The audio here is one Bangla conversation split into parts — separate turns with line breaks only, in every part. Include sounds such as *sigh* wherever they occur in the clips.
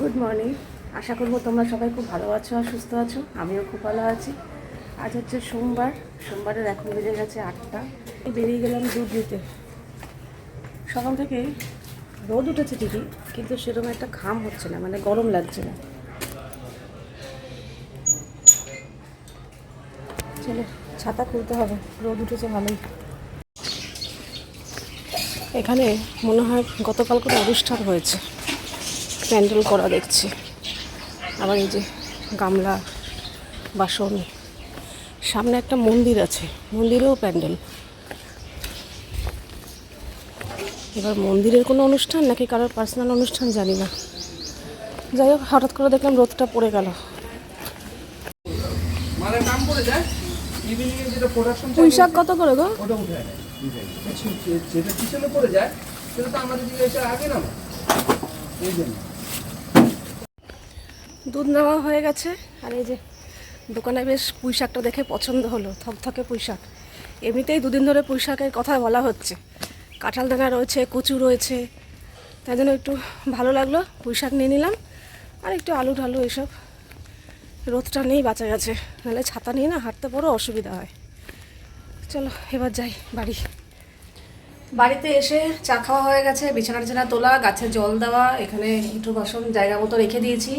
গুড মর্নিং আশা করব তোমরা সবাই খুব ভালো আছো আর সুস্থ আছো। আমিও খুব ভালো আছি। আজ হচ্ছে সোমবার। সোমবারের এখন বেজে গেছে আটটা। বেরিয়ে গেলাম দুধ দিতে সকাল থেকে রোদ উঠেছে ঠিকই, কিন্তু সেরকম একটা ঘাম হচ্ছে না মানে গরম লাগছে না। চলে, ছাতা খুলতে হবে। রোদ উঠেছে ভালোই। এখানে মনে হয় গতকাল কোনো অনুষ্ঠান হয়েছে। প্যান্ডেল করা দেখছি। আবার এই যে গামলা বাসন। সামনে একটা মন্দির আছে মন্দিরেও প্যান্ডেল। এবার মন্দিরের কোনো অনুষ্ঠান নাকি কারোর পার্সোনাল অনুষ্ঠান জানি না। যাই হোক হঠাৎ করে দেখলাম রোদটা পড়ে গেল। পুঁই শাক কত করে গো?
যেটা পিছনে পড়ে যায় সেটা তো আমাদের দিকে এসে আগে না এই জন্য
দুধ নেওয়া হয়ে গেছে। আর এই যে দোকানে বেশ পুঁই শাকটা দেখে পছন্দ হলো, থকথকে পুঁই শাক। এমনিতেই দুদিন ধরে পুঁই শাকের কথা বলা হচ্ছে। কাঁঠাল দানা রয়েছে, কচু রয়েছে, তাই জন্য একটু ভালো লাগল, পুঁই শাক নিয়ে নিলাম। আর একটু আলু ঢালু এসব। রোদটা নেই, বাঁচা গেছে। নাহলে ছাতা নিয়ে না হাঁটতে বড় অসুবিধা হয়। চলো, এবার যাই বাড়ি। বাড়িতে এসে চা খাওয়া হয়ে গেছে বিছানা টিছানা তোলা, গাছে জল দেওয়া, এখানে একটু বাসন জায়গা মতো রেখে দিয়েছি।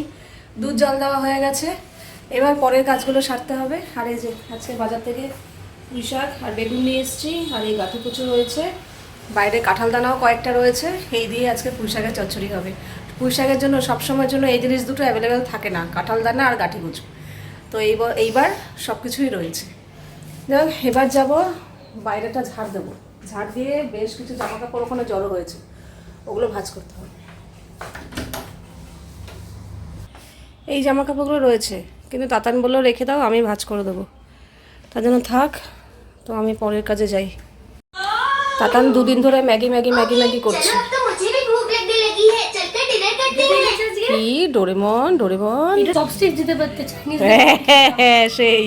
দুধ জল দেওয়া হয়ে গেছে। এবার পরের কাজগুলো সারতে হবে। আর এই যে আজকে বাজার থেকে পুঁই শাক আর বেগুন নিয়ে এসেছি, আর এই গাঠি কুচু রয়েছে। বাইরে কাঁঠাল দানাও কয়েকটা রয়েছে। এই দিয়ে আজকে পুঁই শাকের চচ্চড়ি হবে। পুঁই শাকের জন্য, সবসময়ের জন্য এই জিনিস দুটো অ্যাভেলেবেল থাকে না, কাঁঠাল দানা আর গাঁঠি কুচু। তো এইবার এইবার সব কিছুই রয়েছে। যাই এবার যাব, বাইরেটা ঝাড় দেবো। ঝাড় দিয়ে বেশ কিছু জামা কাপড় ওখানে জড়ো হয়েছে। ওগুলো ভাঁজ করতে হবে। এই জামা কাপড়গুলো রয়েছে কিন্তু তাতান বলল রেখে দাও আমি ভাজ করে দেবো। তার জন্য থাক তো আমি পরের কাজে যাই। তাতান দুদিন ধরে ম্যাগি ম্যাগি ম্যাগি ম্যাগি করছে। Doraemon Doraemon. হ্যাঁ, হ্যাঁ, সেই।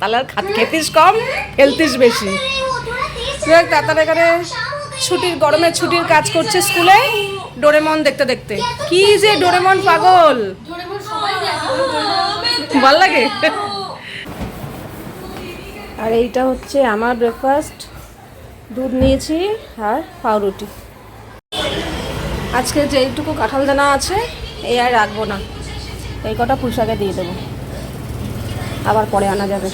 তাহলে আর খাত খেতিস কম খেলতিস বেশি। তাতার এখানে ছুটির গরমের ছুটির কাজ করছে স্কুলে। ডোরেমন দেখতে দেখতে। কি যে ডোরেমন পাগল! ভালো লাগে আর এইটা হচ্ছে আমার ব্রেকফাস্ট দুধ নিয়েছি আর পাউরুটি। আজকে যেইটুকু কাঁঠাল দানা আছে এই আর রাখব না। এই কটা পুঁশাকে দিয়ে দেবো। আবার পরে আনা যাবে।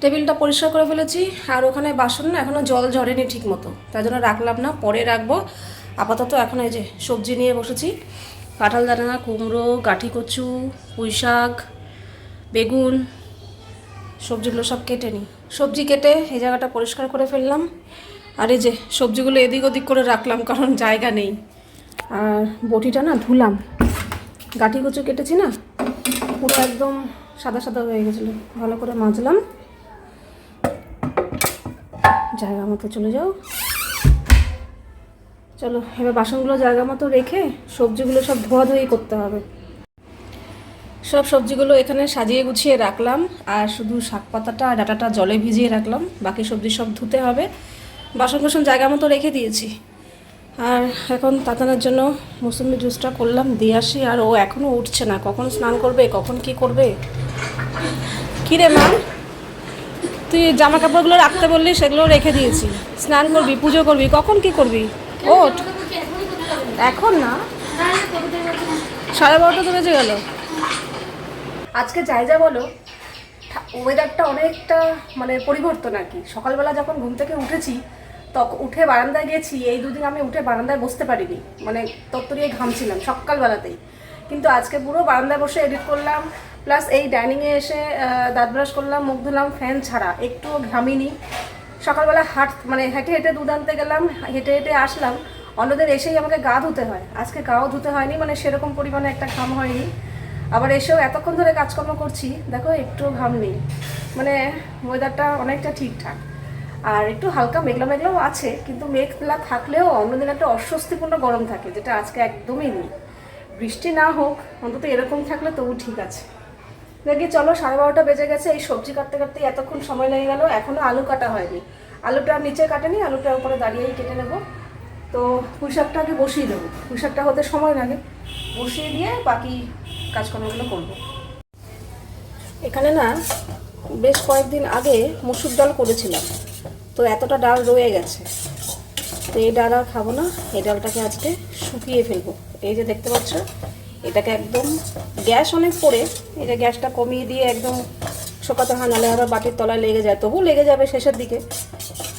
টেবিলটা পরিষ্কার করে ফেলেছি, আর ওখানে বাসন না এখনও জল ঝরেনি ঠিক মতো। তাই জন্য রাখলাম না, পরে রাখব। আপাতত এখন এই যে সবজি নিয়ে বসেছি। কাঁঠাল দানা কুমড়ো, গাঠি, কচু, পুঁই শাক, বেগুন, সবজিগুলো সব কেটে নিই। সবজি কেটে এই জায়গাটা পরিষ্কার করে ফেললাম। আর এই যে সবজিগুলো এদিক ওদিক করে রাখলাম, কারণ জায়গা নেই। আর বটিটা না ধুলাম। গাঠি, কচু কেটেছি না, পুরো একদম সাদা সাদা হয়ে গেছিল। ভালো করে মাজলাম। জায়গা মতো চলে যাও। চলো, এবার বাসনগুলো জায়গা মতো রেখে সবজিগুলো সব ধোয়া ধোয়াধুয়ি করতে হবে। সব সবজিগুলো এখানে সাজিয়ে গুছিয়ে রাখলাম, আর শুধু শাক পাতাটা ডাটাটা জলে ভিজিয়ে রাখলাম, বাকি সবজি সব ধুতে হবে। বাসন কোসন জায়গা মতো রেখে দিয়েছি। আর এখন তাতানোর জন্য মৌসুমি জুসটা করলাম, দিয়ে আসি, আর ও এখনও উঠছে না। কখন স্নান করবে, কখন কি করবে? কী রে মা? তুই জামা কাপড়গুলো রাখতে বললি, সেগুলো রেখে দিয়েছি। স্নান করবি, পুজো করবি, কখন কি করবি? ওঠ। এখন না? সাড়ে বারোটা তো গেল। আজকে যাই যা বলো ওয়েদারটা অনেকটা মানে পরিবর্তন আর কি। সকালবেলা যখন ঘুম থেকে উঠেছি তখন উঠে বারান্দায় গেছি, এই দুদিন আমি উঠে বারান্দায় বসতে পারিনি। মানে তত্তরিয়ে ঘামছিলাম সকালবেলাতেই। কিন্তু আজকে পুরো বারান্দায় বসে এডিট করলাম প্লাস এই ডাইনিংয়ে এসে দাঁত ব্রাশ করলাম, মুখ ধুলাম ফ্যান ছাড়া। একটুও ঘামিনি। সকালবেলা হাঁট মানে হেঁটে হেঁটে দুধ আনতে গেলাম, হেঁটে হেঁটে আসলাম। অন্যদের এসেই আমাকে গা ধুতে হয়। আজকে গাও ধুতে হয়নি মানে সেরকম পরিমাণে একটা ঘাম হয়নি। আবার এসেও এতক্ষণ ধরে কাজকর্ম করছি, দেখো একটু ঘাম নেই। মানে ওয়েদারটা অনেকটা ঠিকঠাক। আর একটু হালকা মেঘলা মেঘলাও আছে, কিন্তু মেঘলা থাকলেও অন্যদিন একটা অস্বস্তিপূর্ণ গরম থাকে, যেটা আজকে একদমই নেই। বৃষ্টি না হোক, অন্তত এরকম থাকলে তবু ঠিক আছে। দেখি চলো সাড়ে বারোটা বেজে গেছে, এই সবজি কাটতে কাটতে এতক্ষণ সময় লেগে গেল, এখনও আলু কাটা হয়নি। আলুটা নিচে কাটেনি, আলুটা উপরে দাঁড়িয়েই কেটে নেব। তো পুঁই শাকটাকে বসিয়ে দেবো, পুঁই শাকটা হতে সময় লাগে। বসিয়ে দিয়ে বাকি কাজকর্মগুলো করব। এখানে না বেশ কয়েকদিন আগে মসুর ডাল করেছিলাম, তো এতটা ডাল রয়ে গেছে। তো এই ডাল আর খাব না, এই ডালটাকে আজকে শুকিয়ে ফেলব। এই যে দেখতে পাচ্ছ এটাকে একদম গ্যাস অনেক পড়ে এটা গ্যাসটা কমিয়ে দিয়ে একদম শোকাতে হয় নাহলে আবার বাটির তলায় লেগে যায়। তবু লেগে যাবে শেষের দিকে।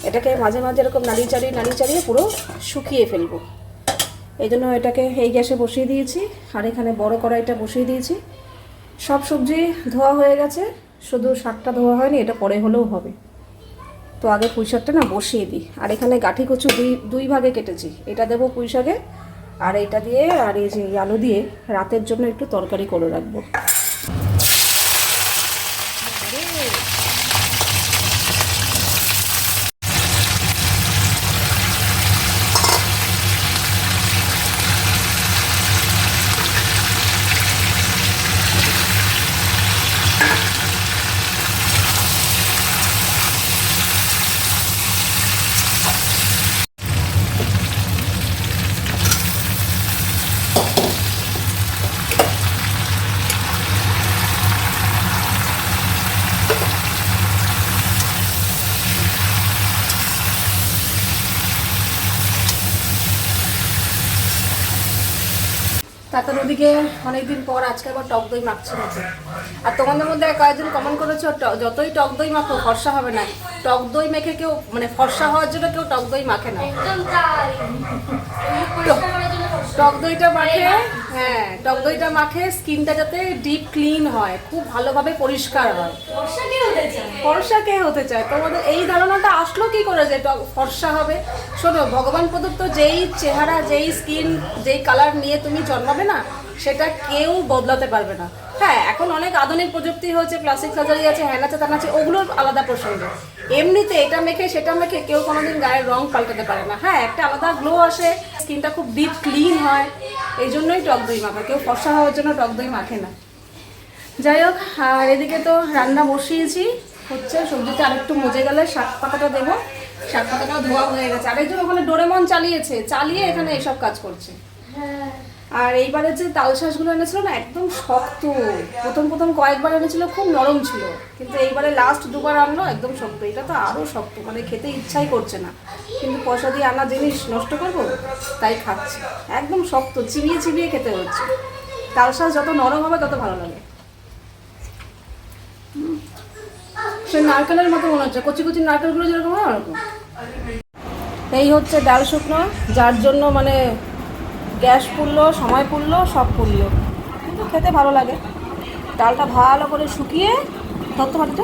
এটাকে মাঝে মাঝে এরকম নাড়িয়ে চাড়িয়ে নাড়িয়ে চাড়িয়ে পুরো শুকিয়ে ফেলব। এই জন্য এটাকে এই গ্যাসে বসিয়ে দিয়েছি, আর এখানে বড় কড়াইটা বসিয়ে দিয়েছি। সব সবজি ধোয়া হয়ে গেছে, শুধু শাকটা ধোয়া হয়নি, এটা পরে হলেও হবে। তো আগে পুঁই শাকটা না বসিয়ে দিই। আর এখানে গাঠি কচু দুই দুই ভাগে কেটেছি। এটা দেবো পুঁই শাকে আর এটা দিয়ে আর এই যে আলু দিয়ে রাতের জন্য একটু তরকারি করে রাখব তারপর ওদিকে অনেকদিন পর আজকে আবার টক দই মাখছে আর তোমাদের মধ্যে কয়েকজন কমেন্ট করেছ যতই টক দই মাখো ফর্সা হবে না। টক দই মেখে কেউ মানে ফর্সা হওয়ার জন্য কেউ টক দই মাখে না। টক দইটা মাখে হ্যাঁ টক দইটা মাখে স্কিনটা যাতে ডিপ ক্লিন হয় খুব ভালোভাবে পরিষ্কার হয়।
বর্ষা কি হতে চায়?
ফর্সা কে হতে চায়? তোমাদের এই ধারণাটা আসলো কি করে যে টক- ফর্সা হবে? শোনো ভগবান প্রদত্ত যেই চেহারা যেই স্কিন যেই কালার নিয়ে তুমি জন্মাবে না সেটা কেউ বদলাতে পারবে না। হ্যাঁ এখন অনেক আধুনিক প্রযুক্তি হয়েছে প্লাস্টিক সার্জারি আছে হ্যান আছে ত্যান আছে ওগুলোর আলাদা প্রসঙ্গ। এমনিতে এটা মেখে, সেটা মেখে কেউ কোনোদিন গায়ের রং পাল্টাতে পারে না। হ্যাঁ একটা আলাদা গ্লো আসে স্কিনটা খুব ডিপ ক্লিন হয়, এই জন্যই টক দই মাখা। কেউ ফর্সা হওয়ার জন্য টক দই মাখে না। যাই হোক, আর এদিকে তো রান্না বসিয়েছি। হচ্ছে সবজিটা আরেকটু মজে গেলে শাক পাতাটা দেবো। শাক পাতাটাও ধোয়া হয়ে গেছে। আরেকজন ওখানে ডোরেমন চালিয়েছে, চালিয়ে এখানে এসব কাজ করছে। আর এইবারে যে তাল শাঁসগুলো এনেছিল না, একদম শক্ত। প্রথম প্রথম কয়েকবার এনেছিল, খুব নরম ছিল। কিন্তু এইবারে লাস্ট দুবার আনলো, একদম শক্ত। এটা তো আরও শক্ত মানে খেতে ইচ্ছাই করছে না। কিন্তু পয়সা দিয়ে আনা জিনিস নষ্ট করব, তাই খাচ্ছি। একদম শক্ত, চিবিয়ে চিবিয়ে খেতে হচ্ছে। তাল শাঁস যত নরম হবে, তত ভালো লাগে। সে নারকেলের মতো মনে হচ্ছে। কচি কচি নারকেলগুলো যেরকম হয়, ওরকম। এই হচ্ছে ডাল শুকনো, যার জন্য মানে গ্যাস পুড়লো সময় পুড়লো সব পুড়লো। কিন্তু খেতে ভালো লাগে। ডালটা ভালো করে শুকিয়ে ধরতে পারতে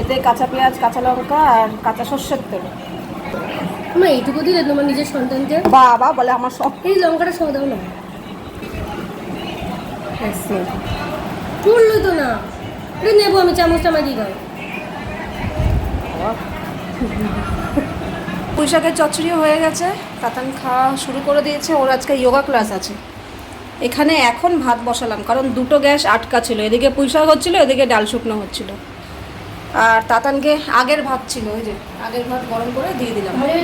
এতে কাঁচা পেঁয়াজ কাঁচা লঙ্কা আর কাঁচা সর্ষের তেল।
আমার এইটুকু দিলে তোমার নিজের সন্তানকে?
বাবা বলে আমার সব।
এই লঙ্কাটা সহ দাও না। পড়ল তো না। এটা নেব আমি চামচটা দিয়ে দাও।
পুঁই শাকের চচ্চড়িও হয়ে গেছে তাতান খাওয়া শুরু করে দিয়েছে ওর আজকে যোগা ক্লাস আছে। এখানে এখন ভাত বসালাম কারণ দুটো গ্যাস আটকা ছিল এদিকে পুঁই শাক হচ্ছিল এদিকে ডাল শুকনো হচ্ছিল। আর তাতানকে আগের ভাত ছিল ওই যে আগের ভাত গরম করে দিয়ে দিলাম।
হয়ে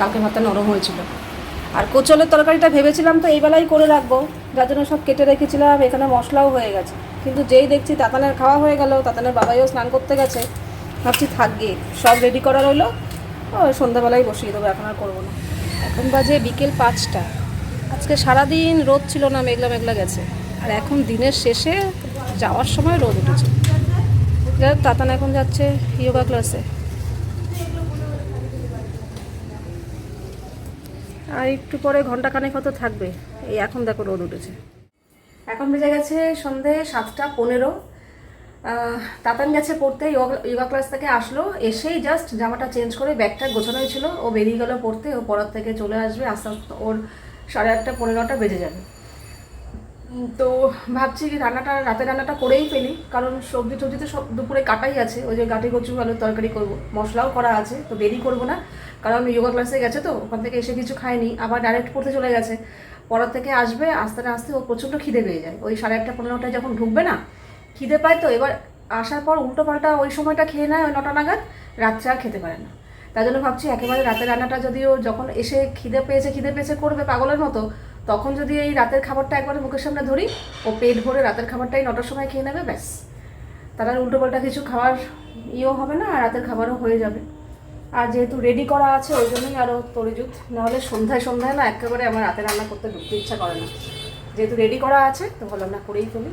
কালকে ভাতটা নরম হয়েছিল। আর কোচলের তরকারিটা ভেবেছিলাম তো এই বেলায় করে রাখব যার জন্য সব কেটে রেখেছিলাম এখানে মশলাও হয়ে গেছে। কিন্তু যেই দেখছি তাতানের খাওয়া হয়ে গেল তাতানের বাবাইও স্নান করতে গেছে ভাবছি থাকবে সব রেডি করা রইল সন্ধ্যাবেলায় বসিয়ে দেবো এখন আর করব না। এখন বাজে বিকেল পাঁচটা। আজকে সারাদিন রোদ ছিল না মেঘলা মেঘলা গেছে। আর এখন দিনের শেষে যাওয়ার সময় রোদ উঠেছে। যাই হোক, তাতান এখন যাচ্ছে ইয়োগা ক্লাসে আর একটু পরে ঘণ্টা খানেক হয়তো থাকবে। এই এখন দেখো রোদ উঠেছে। এখন বেজে গেছে সন্ধে সাতটা পনেরো। তাতান গেছে পড়তে যোগা- ক্লাস থেকে আসলো, এসেই জাস্ট জামাটা চেঞ্জ করে ব্যাগটা গোছানো ছিল, ও বেরিয়ে গেল পড়তে, ও পড়ার থেকে চলে আসবে, আস্তে আস্তে ওর সাড়ে আটটা পনেরোটা বেজে যাবে। তো ভাবছি রান্নাটা রাতে রান্নাটা করেই ফেলি, কারণ সবজি টবজি তো সব দুপুরে কাটাই আছে, ওই যে গাঠি কচু, আলুর তরকারি করব, মশলাও করা আছে, তো দেরি করব না, কারণ যোগা ক্লাসে গেছে তো, ওখান থেকে এসে কিছু খায়নি, আবার ডাইরেক্ট পড়তে চলে গেছে, পড়ার থেকে আসবে, আস্তে আস্তে ও প্রচণ্ড খিদে পেয়ে যায়, ওই সাড়ে আটটা পনেরোটায় যখন ঢুকবে না খিদে পায় তো, এবার আসার পর উল্টো পাল্টা ওই সময়টা খেয়ে নেয় ওই নটা নাগাদ, রাত্রে আর খেতে পারে না। তাই জন্য ভাবছি একেবারে রাতের রান্নাটা যদিও যখন এসে খিদে পেয়েছে খিদে পেয়েছে করবে পাগলের মতো, তখন যদি এই রাতের খাবারটা একবারে মুখের সামনে ধরি, ও পেট ভরে রাতের খাবারটাই নটার সময় খেয়ে নেবে, ব্যাস। তার আর উল্টোপাল্টা কিছু খাওয়ার ইয়েও হবে না, আর রাতের খাবারও হয়ে যাবে। আর যেহেতু রেডি করা আছে, ওই জন্যই আরও তরিজুত নাহলে সন্ধ্যায় সন্ধ্যায় না, একেবারে আমার রাতে রান্না করতে ঢুকতে ইচ্ছা করে না। যেহেতু রেডি করা আছে, তো ভাবলাম না করেই ফেলি।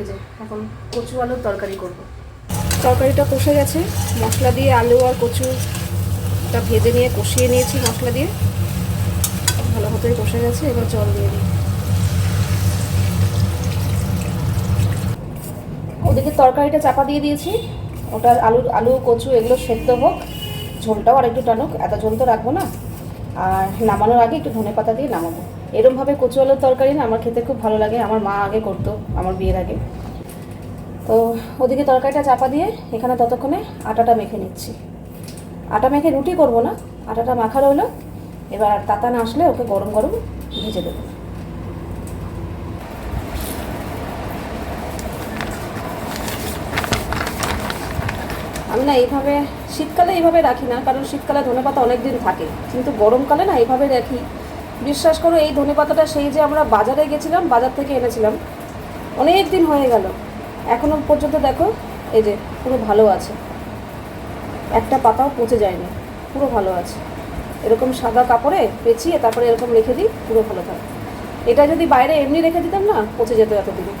এই যে, এখন কচু আলুর তরকারি করব। তরকারিটা কষে গেছে। মশলা দিয়ে আলু আর কচুটা ভেজে নিয়ে কষিয়ে নিয়েছি মশলা দিয়ে। ভালো মতোই কষে গেছে, এবার জল দিয়ে দিই। ওদিকে তরকারিটা চাপা দিয়ে দিয়েছি। ওটা আলু আলু, কচু এগুলো সেদ্ধ হোক, ঝোলটাও আর একটু টানুক, এত ঝোল তো রাখব না। আর নামানোর আগে একটু ধনে পাতা দিয়ে নামাবো। এরমভাবে কচু আলুর তরকারি না আমার খেতে খুব ভালো লাগে। আমার মা আগে করতো, আমার বিয়ের আগে। তো ওদিকে তরকারিটা চাপা দিয়ে এখানে ততক্ষণে আটাটা মেখে নিচ্ছি। আটা মেখে রুটি করব না, আটাটা মাখা রইল। এবার তাতা না আসলে ওকে গরম গরম ভেজে দেবো। আমি না এইভাবে শীতকালে এইভাবে রাখি না, কারণ শীতকালে ধনে পাতা অনেক দিন থাকে। কিন্তু গরমকালে না এইভাবে রাখি। বিশ্বাস করো, এই ধনে পাতাটা সেই যে আমরা বাজারে গেছিলাম, বাজার থেকে এনেছিলাম, অনেক দিন হয়ে গেল। এখনও পর্যন্ত দেখো, এই যে পুরো ভালো আছে। একটা পাতাও পচে যায়নি, পুরো ভালো আছে। এরকম সাদা কাপড়ে পেঁচিয়ে তারপরে এরকম রেখে দিই, পুরো ভালো থাকে। এটা যদি বাইরে এমনি রেখে দিতাম না, পচে যেত এতদিনে।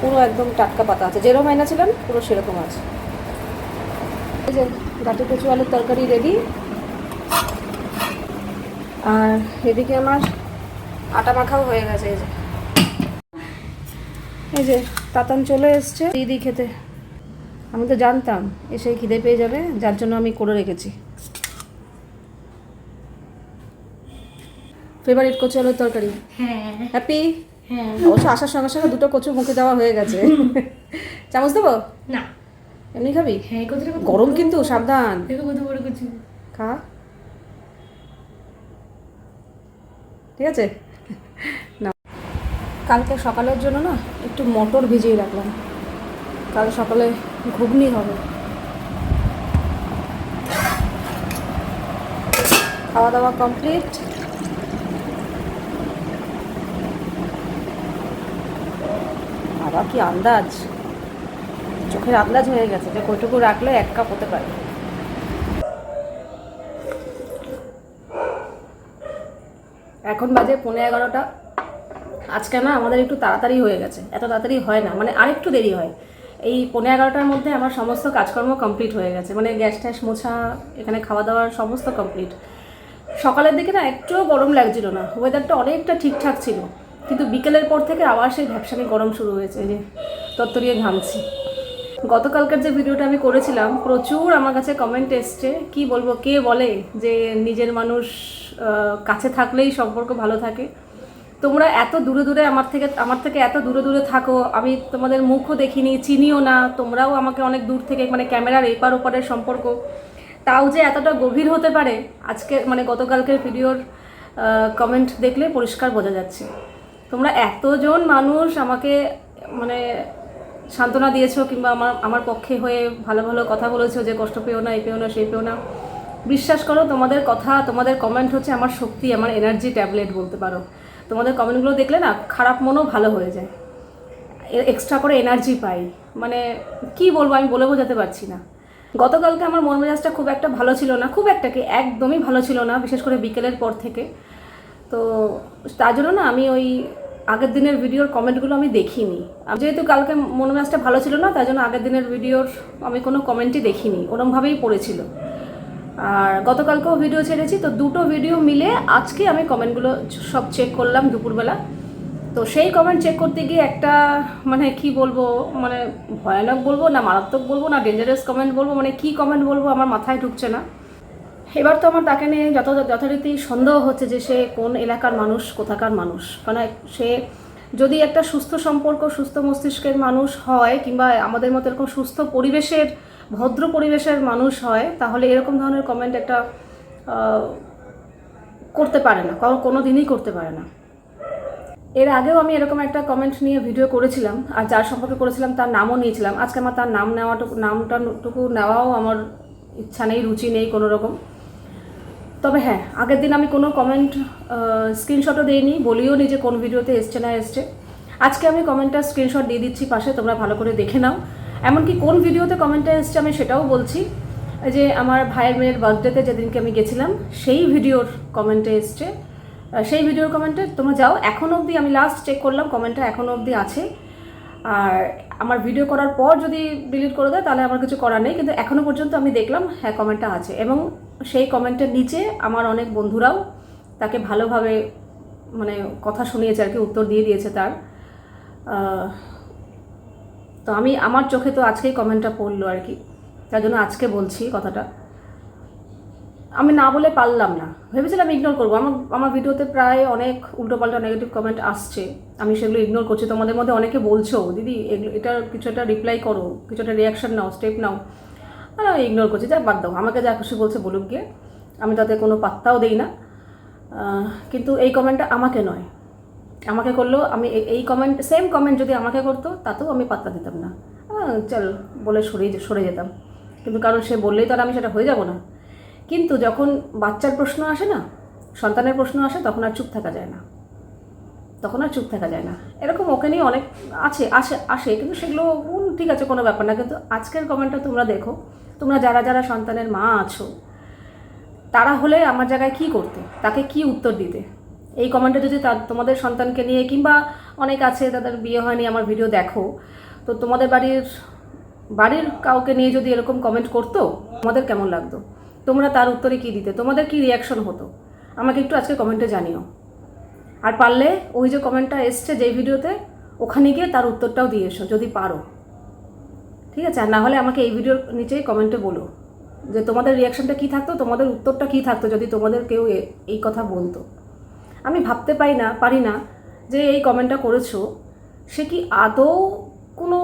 পুরো একদম টাটকা পাতা আছে, যেরকম আয়না ছিলেন পুরো সেরকম আছে। এই যে গাটি কচু আলুর তরকারি রেডি আর এদিকে আমার আটা মাখাও হয়ে গেছে এই যে। এই যে তাতান চলে এসছে দিদি খেতে। আমি তো জানতাম এসে খিদে পেয়ে যাবে যার জন্য আমি করে রেখেছি। ফেভারিট কচু আলুর তরকারি?
হ্যাঁ।
হ্যাপি
হ্যাঁ।
অবশ্য আসার সঙ্গে সঙ্গে দুটো কচু মুখে দেওয়া হয়ে গেছে। *laughs* চামচ দেবো?
না।
এমনি খাবি?
হ্যাঁ কত
গরম কিন্তু সাবধান।
দেখো কত বড় কিছু
খা। ঠিক আছে? না। কালকে সকালের জন্য না একটু মটর ভিজিয়ে রাখলাম। কাল সকালে ঘুগনি হবে। খাওয়া দাওয়া কমপ্লিট। আবার কি আন্দাজ? চোখের আন্দাজ হয়ে গেছে যে কইটুকু রাখলে এক কাপ হতে পারে। এখন বাজে পনেরো এগারোটা। আজকে না আমাদের একটু তাড়াতাড়ি হয়ে গেছে। এত তাড়াতাড়ি হয় না মানে আরেকটু দেরি হয়। এই পনেরো এগারোটার মধ্যে আমার সমস্ত কাজকর্ম কমপ্লিট হয়ে গেছে। মানে গ্যাস ট্যাস মোছা, এখানে খাওয়া দাওয়ার সমস্ত কমপ্লিট। সকালের দিকে না একটুও গরম লাগছিল না। ওয়েদারটা অনেকটা ঠিকঠাক ছিল। কিন্তু বিকেলের পর থেকে আবার সেই ভ্যাপসানি গরম শুরু হয়েছে যে তত্তরিয়ে ঘামছি। গতকালকার যে ভিডিওটা আমি করেছিলাম, প্রচুর আমার কাছে কমেন্ট এসছে। কি বলব, কে বলে যে নিজের মানুষ কাছে থাকলেই সম্পর্ক ভালো থাকে। তোমরা এত দূরে দূরে আমার থেকে আমার থেকে এত দূরে দূরে থাকো, আমি তোমাদের মুখও দেখিনি, চিনিও না, তোমরাও আমাকে অনেক দূর থেকে মানে ক্যামেরার এপার ওপারের সম্পর্ক। তাও যে এতটা গভীর হতে পারে, আজকে মানে গতকালকের ভিডিওর কমেন্ট দেখলে পরিষ্কার বোঝা যাচ্ছে। তোমরা এতজন মানুষ আমাকে মানে সান্ত্বনা দিয়েছ কিংবা আমার আমার পক্ষে হয়ে ভালো ভালো কথা বলেছ যে কষ্ট পেও না এই পেও না সেই পেও না, বিশ্বাস করো তোমাদের কথা, তোমাদের কমেন্ট হচ্ছে আমার শক্তি, আমার এনার্জি ট্যাবলেট বলতে পারো। তোমাদের কমেন্টগুলো দেখলে না খারাপ মনও ভালো হয়ে যায়। এক্সট্রা করে এনার্জি পাই। মানে কি বলব, আমি বলে বোঝাতে পারছি না। গতকালকে আমার মন মেজাজটা খুব একটা ভালো ছিল না, খুব একটা কি, একদমই ভালো ছিল না, বিশেষ করে বিকেলের পর থেকে। তো তার জন্য না আমি ওই আগের দিনের ভিডিওর কমেন্টগুলো আমি দেখিনি। যেহেতু কালকে মন মেজাজটা ভালো ছিল না, তাই জন্য আগের দিনের ভিডিওর আমি কোনো কমেন্টই দেখিনি। ওরমভাবেই পড়েছিল। আর গতকালকেও ভিডিও ছেড়েছি, তো দুটো ভিডিও মিলে আজকে আমি কমেন্টগুলো সব চেক করলাম দুপুরবেলা। তো সেই কমেন্ট চেক করতে গিয়ে একটা মানে কি বলব মানে ভয়ানক বলব না মারাত্মক বলব না ডেঞ্জারাস কমেন্ট বলব মানে কি কমেন্ট বলব আমার মাথায় ঢুকছে না। এবার তো আমার তাকে নিয়ে যত যথারীতি সন্দেহ হচ্ছে যে সে কোন এলাকার মানুষ, কোথাকার মানুষ। কারণ সে যদি একটা সুস্থ সম্পর্ক, সুস্থ মস্তিষ্কের মানুষ হয় কিংবা আমাদের মতো এরকম সুস্থ পরিবেশের, ভদ্র পরিবেশের মানুষ হয়, তাহলে এরকম ধরনের কমেন্ট একটা করতে পারে না। কোনো দিনই করতে পারে না। এর আগেও আমি এরকম একটা কমেন্ট নিয়ে ভিডিও করেছিলাম, আর যার সম্পর্কে করেছিলাম তার নামও নিয়েছিলাম। আজকে আমার তার নাম নেওয়াটুকু নামটাটুকু নেওয়াও আমার ইচ্ছা নেই, রুচি নেই কোনো রকম তবে হ্যাঁ আগের দিন আমি কোনো কমেন্ট স্ক্রিনশটও দিইনি, বলিও নি যে কোন ভিডিওতে এসছে না এসছে। আজকে আমি কমেন্টটা স্ক্রিনশট দিয়ে দিচ্ছি, পাশে তোমরা ভালো করে দেখে নাও। এমনকি কোন ভিডিওতে কমেন্টটা এসছে আমি সেটাও বলছি। যে আমার ভাইয়ের মেয়ের বার্থডেতে যেদিনকে আমি গেছিলাম, সেই ভিডিওর কমেন্টে এসছে। সেই ভিডিওর কমেন্টে তোমরা যাও, এখন অবধি আমি লাস্ট চেক করলাম কমেন্টটা এখনও অবধি আছে। আর আমার ভিডিও করার পর যদি ডিলিট করে দেয়, তাহলে আমার কিছু করার নেই। কিন্তু এখনও পর্যন্ত আমি দেখলাম হ্যাঁ কমেন্টটা আছে। এবং সেই কমেন্টের নিচে আমার অনেক বন্ধুরাও তাকে ভালোভাবে মানে কথা শুনিয়েছে আর কি, উত্তর দিয়ে দিয়েছে তার। তো আমি, আমার চোখে তো আজকেই কমেন্টটা পড়ল আর কি। তার জন্য আজকে বলছি কথাটা। আমি না বলে পারলাম না। ভেবেছিলাম ইগনোর করব। আমার আমার ভিডিওতে প্রায় অনেক উল্টোপাল্টা নেগেটিভ কমেন্ট আসছে। আমি সেগুলো ইগনোর করছি। তোমাদের মধ্যে অনেকে বলছো, দিদি এটার কিছু একটা রিপ্লাই করো। কিছু একটা রিয়াকশান নাও স্টেপ নাও। ইগনোর করছি। যা বাদ দাও। আমাকে যা খুশি বলছে বলুক গিয়ে। আমি তাতে কোনো পাত্তাও দিই না। কিন্তু এই কমেন্টটা আমাকে নয়। আমাকে করলেও আমি এই কমেন্ট সেম কমেন্ট যদি আমাকে করতো, তাতেও আমি পাত্তা দিতাম না। চল, বলে সরে সরে যেতাম। কিন্তু কারণ সে বললেই তো আর আমি সেটা হয়ে যাব না। কিন্তু যখন বাচ্চার প্রশ্ন আসে না, সন্তানের প্রশ্ন আসে, তখন আর চুপ থাকা যায় না। তখন আর চুপ থাকা যায় না। এরকম ওকে নিয়ে অনেক আছে, আসে আসে, কিন্তু সেগুলো ঠিক আছে, কোনো ব্যাপার না। কিন্তু আজকের কমেন্টটা তোমরা দেখো, তোমরা যারা যারা সন্তানের মা আছো, তারা হলে আমার জায়গায় কি করতে? তাকে কি উত্তর দিতে? এই কমেন্টে যদি তোমাদের সন্তানকে নিয়ে কিংবা অনেক আছে, তাদের বিয়ে হয়নি, আমার ভিডিও দেখো। তো তোমাদের বাড়ির বাড়ির কাউকে নিয়ে যদি এরকম কমেন্ট করতো, তোমাদের কেমন লাগতো? তোমরা তার উত্তরে কি দিতে? তোমাদের কি রিয়াকশন হতো? আমাকে একটু আজকে কমেন্টে জানিও। আর পারলে ওই যে কমেন্টটা এসছে যেই ভিডিওতে, ওখানে গিয়ে তার উত্তরটাও দিয়ে এসো, যদি পারো। ঠিক আছে? আর না হলে আমাকে এই ভিডিওর নিচেই কমেন্টে বলো যে তোমাদের রিয়াকশনটা কী থাকতো, তোমাদের উত্তরটা কী থাকতো যদি তোমাদের কেউ এই কথা বলতো। আমি ভাবতে পারি না পারি না যে এই কমেন্টটা করেছ, সে কি আদৌ কোনো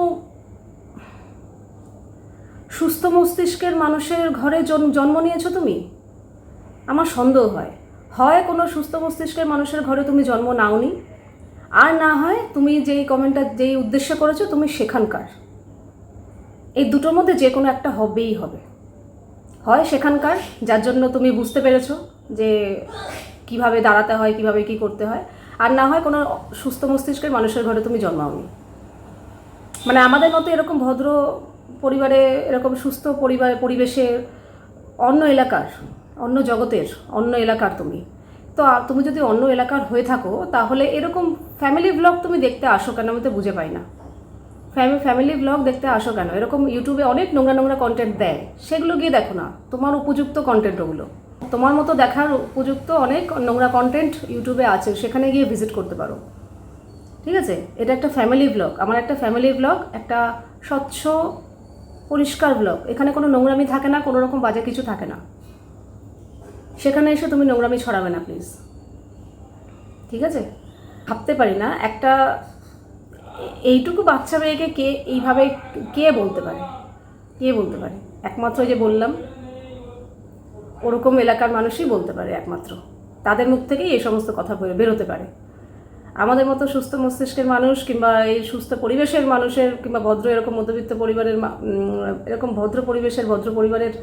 সুস্থ মস্তিষ্কের মানুষের ঘরে জন্ম নিয়েছো তুমি? আমার সন্দেহ হয়। হয় কোনো সুস্থ মস্তিষ্কের মানুষের ঘরে তুমি জন্ম নাওনি? আর না হয় তুমি যেই কমেন্টটা, যেই উদ্দেশ্যে করেছ তুমি সেখানকার। এই দুটোর মধ্যে যে কোনো একটা হবেই হবে। হয় সেখানকার, যার জন্য তুমি বুঝতে পেরেছ যে কীভাবে দাঁড়াতে হয়, কীভাবে কি করতে হয়। আর না হয় কোনো সুস্থ মস্তিষ্কের মানুষের ঘরে তুমি জন্মাওনি। মানে আমাদের মতো এরকম ভদ্র পরিবারে এরকম সুস্থ পরিবার পরিবেশের অন্য এলাকার, অন্য জগতের, অন্য এলাকার তুমি। তো তুমি যদি অন্য এলাকার হয়ে থাকো, তাহলে এরকম ফ্যামিলি ব্লগ তুমি দেখতে আসো কেন? আমি তো বুঝে পাই না। ফ্যামিলি ব্লগ দেখতে আসো কেন? এরকম ইউটিউবে অনেক নোংরা নোংরা কন্টেন্ট দেয়। সেগুলো গিয়ে দেখো না। তোমার উপযুক্ত কন্টেন্ট ওগুলো। তোমার মতো দেখার উপযুক্ত অনেক নোংরা কন্টেন্ট ইউটিউবে আছে। সেখানে গিয়ে ভিজিট করতে পারো। ঠিক আছে? এটা একটা ফ্যামিলি ব্লগ আমার একটা ফ্যামিলি ব্লগ একটা স্বচ্ছ পরিষ্কার ব্লগ এখানে কোনো নোংরামি থাকে না, কোনো রকম বাজে কিছু থাকে না। সেখানে এসে তুমি নোংরামি ছড়াবে না প্লিজ ঠিক আছে? ভাবতে পারি না, একটা এইটুকু বাচ্চা মেয়েকে কে এইভাবে কে বলতে পারে? কে বলতে পারে? একমাত্র যে বললাম, ওরকম এলাকার মানুষই বলতে পারে একমাত্র। তাদের মুখ থেকেই এই সমস্ত কথা বেরোতে পারে। আমাদের মতো সুস্থ মস্তিষ্কের মানুষ কিংবা এই সুস্থ পরিবেশের মানুষের কিংবা ভদ্র এরকম মধ্যবিত্ত পরিবারের এরকম ভদ্র পরিবেশের, ভদ্র পরিবারের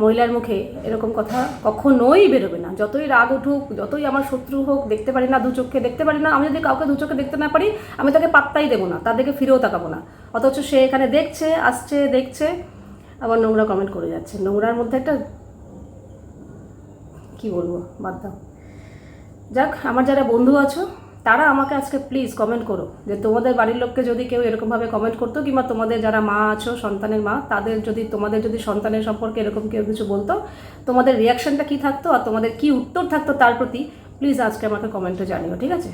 মহিলার মুখে এরকম কথা কখনোই বেরোবে না। যতই রাগ উঠুক, যতই আমার শত্রু হোক, দেখতে পারি না দু চোখে দেখতে পারি না, আমি যদি কাউকে দু চোখে দেখতে না পারি, আমি তাকে পাত্তাই দেবো না, তার দিকে ফিরেও তাকাবো না। অথচ সে এখানে দেখছে, আসছে, দেখছে, আবার নোংরা কমেন্ট করে যাচ্ছে। নোংরার মধ্যে একটা কি বলব? বাদ দাও। যাক, আমার যারা বন্ধু আছো তারা আমাকে আজকে প্লিজ কমেন্ট করো। যে তোমাদের বাড়ির লোককে যদি কেউ এরকমভাবে কমেন্ট করতো, কিংবা তোমাদের যারা মা আছো, সন্তানের মা, তাদের যদি, তোমাদের যদি সন্তানের সম্পর্কে এরকম কেউ কিছু বলতো, তোমাদের রিয়াকশানটা কী থাকতো আর তোমাদের কি উত্তর থাকতো তার প্রতি প্লিজ আজকে আমাকে কমেন্টে জানিও, ঠিক আছে?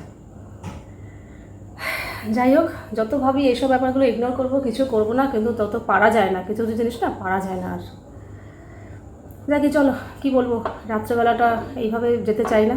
যাই হোক, যত ভাবি এইসব ব্যাপারগুলো ইগনোর করব, কিছু করব না, কিন্তু তত পারা যায় না। কিছু কিছু জিনিস না পারা যায় না আর। যাকে চলো, কি বলব? রাত্রেবেলাটা এইভাবে যেতে চাই না।